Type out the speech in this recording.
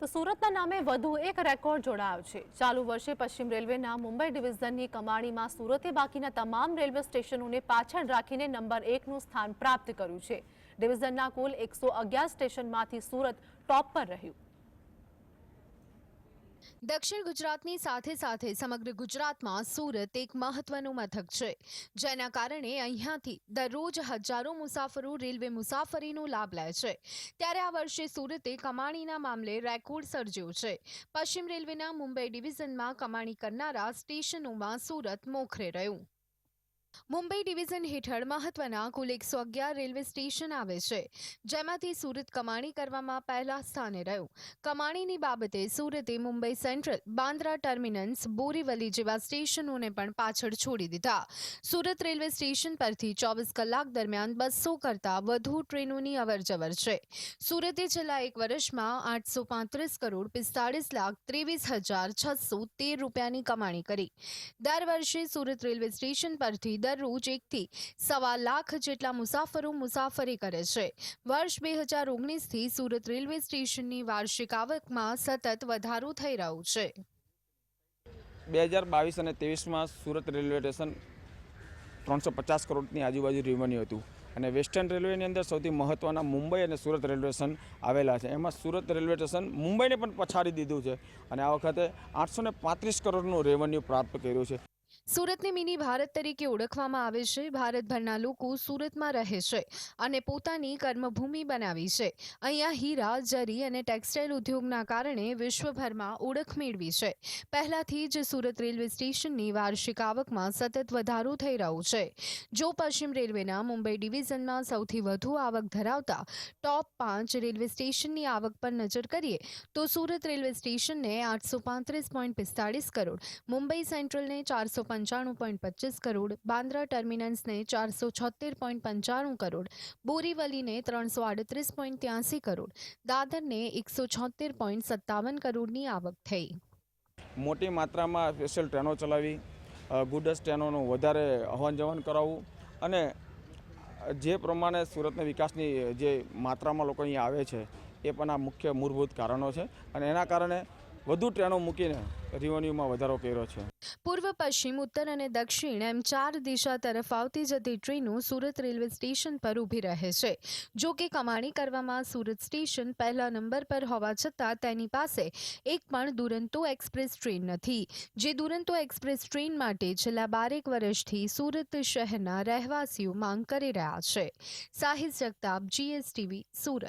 તો સુરતના નામે વધુ એક રેકોર્ડ જોડાયો છે. ચાલુ વર્ષે પશ્ચિમ રેલવેના મુંબઈ ડિવિઝનની કમાણીમાં સુરતે બાકીના તમામ રેલવે સ્ટેશનોને પાછળ રાખીને નંબર એકનું સ્થાન પ્રાપ્ત કર્યું છે. ડિવિઝનના કુલ એકસો સ્ટેશનમાંથી સુરત ટોપ પર રહ્યું. દક્ષિણ ગુજરાતની સાથે સાથે સમગ્ર ગુજરાતમાં સુરત એક મહત્વનું મથક છે. જેના કારણે અહીંયાથી દરરોજ હજારો મુસાફરો રેલવે મુસાફરીનો લાભ લે છે. ત્યારે આ વર્ષે સુરતે કમાણીના મામલે રેકોર્ડ સર્જ્યો છે. પશ્ચિમ રેલવેના મુંબઈ ડિવિઝનમાં કમાણી કરનારા સ્ટેશનોમાં સુરત મોખરે રહ્યું. મુંબઈ ડિવિઝન હેઠળ મહત્વના કુલ એકસો અગિયાર રેલવે સ્ટેશન આવે છે. જેમાંથી સુરત કમાણી કરવામાં પહેલા સ્થાને રહ્યું. કમાણીની બાબતે સુરતે મુંબઈ સેન્ટ્રલ, બાંદ્રા ટર્મિનસ, બોરીવલી જેવા સ્ટેશનોને પણ પાછળ છોડી દીધા. સુરત રેલવે સ્ટેશન પરથી ચોવીસ કલાક દરમિયાન બસો કરતાં વધુ ટ્રેનોની અવરજવર છે. સુરતે છેલ્લા એક વર્ષમાં આઠસો પાંત્રીસ કરોડ પિસ્તાળીસ લાખ ત્રેવીસ હજાર છસો તેર રૂપિયાની કમાણી કરી. દર વર્ષે સુરત રેલવે સ્ટેશન પરથી દરરોજ એકથી સવા લાખ જેટલા મુસાફરો મુસાફરી કરે છે. વર્ષ બે હજાર ઓગણીસથી સુરત રેલવે સ્ટેશનની વાર્ષિક આવકમાં સતત વધારો થઈ રહ્યો છે. બે હજાર બાવીસ અને ત્રેવીસમાં સુરત રેલવે સ્ટેશન ત્રણસો પચાસ કરોડની આજુબાજુ રેવન્યુ હતું અને વેસ્ટર્ન રેલવેની અંદર સૌથી મહત્ત્વના મુંબઈ અને સુરત રેલવે સ્ટેશન આવેલા છે. એમાં સુરત રેલવે સ્ટેશન મુંબઈને પણ પછાડી દીધું છે અને આ વખતે આઠસો પાંત્રીસ કરોડનું રેવન્યુ પ્રાપ્ત કર્યું છે. સુરતને મિની ભારત તરીકે ઓળખવામાં આવે છે. ભારતભરના લોકો સુરતમાં રહે છે અને પોતાની કર્મભૂમિ બનાવી છે. અહીંયા હીરા, જરી અને ટેક્સટાઇલ ઉદ્યોગના કારણે વિશ્વભરમાં ઓળખ મેળવી છે. પહેલાથી જ સુરત રેલવે સ્ટેશનની વાર્ષિક આવકમાં સતત વધારો થઈ રહ્યો છે. જો પશ્ચિમ રેલવેના મુંબઈ ડિવિઝનમાં સૌથી વધુ આવક ધરાવતા ટોપ પાંચ રેલવે સ્ટેશનની આવક પર નજર કરીએ, તો સુરત રેલવે સ્ટેશનને આઠસો પાંત્રીસ પોઈન્ટ પિસ્તાળીસ કરોડ, મુંબઈ સેન્ટ્રલને ચારસો પંચાણું પોઈન્ટ પચીસ કરોડ, બાંદ્રા ટર્મિનસને ચારસો છોતેર પોઈન્ટ પંચાણું કરોડ, બોરીવલીને ત્રણસો આડત્રીસ પોઈન્ટ ત્યાસી કરોડ, દાદરને એકસો છોતેર પોઈન્ટ સત્તાવન કરોડની આવક થઈ. મોટી માત્રામાં સ્પેશિયલ ટ્રેનો ચલાવી ગુડસ ટ્રેનોનું વધારે હવન જવન કરાવવું અને જે પ્રમાણે સુરતના વિકાસની જે માત્રામાં લોકો અહીંયા આવે છે, એ પણ આ મુખ્ય મૂળભૂત કારણો છે અને એના કારણે વધુ ટ્રેનો મૂકીને રેવન્યુમાં વધારો કર્યો છે. પૂર્વ, પશ્ચિમ, ઉત્તર અને દક્ષિણ એમ ચાર દિશા તરફ આવતી જતી ટ્રેનો સુરત રેલવે સ્ટેશન પર ઊભી રહે છે. જો કે કમાણી કરવામાં સુરત સ્ટેશન પહેલા નંબર પર હોવા છતાં તેની પાસે એક પણ દુરંતો એક્સપ્રેસ ટ્રેન નથી. જે દુરંતો એક્સપ્રેસ ટ્રેન માટે છેલ્લા બારેક વર્ષથી સુરત શહેરના રહેવાસીઓ માંગ કરી રહ્યા છે. સાહિલ જગતાપ, જીએસટીવી, સુરત.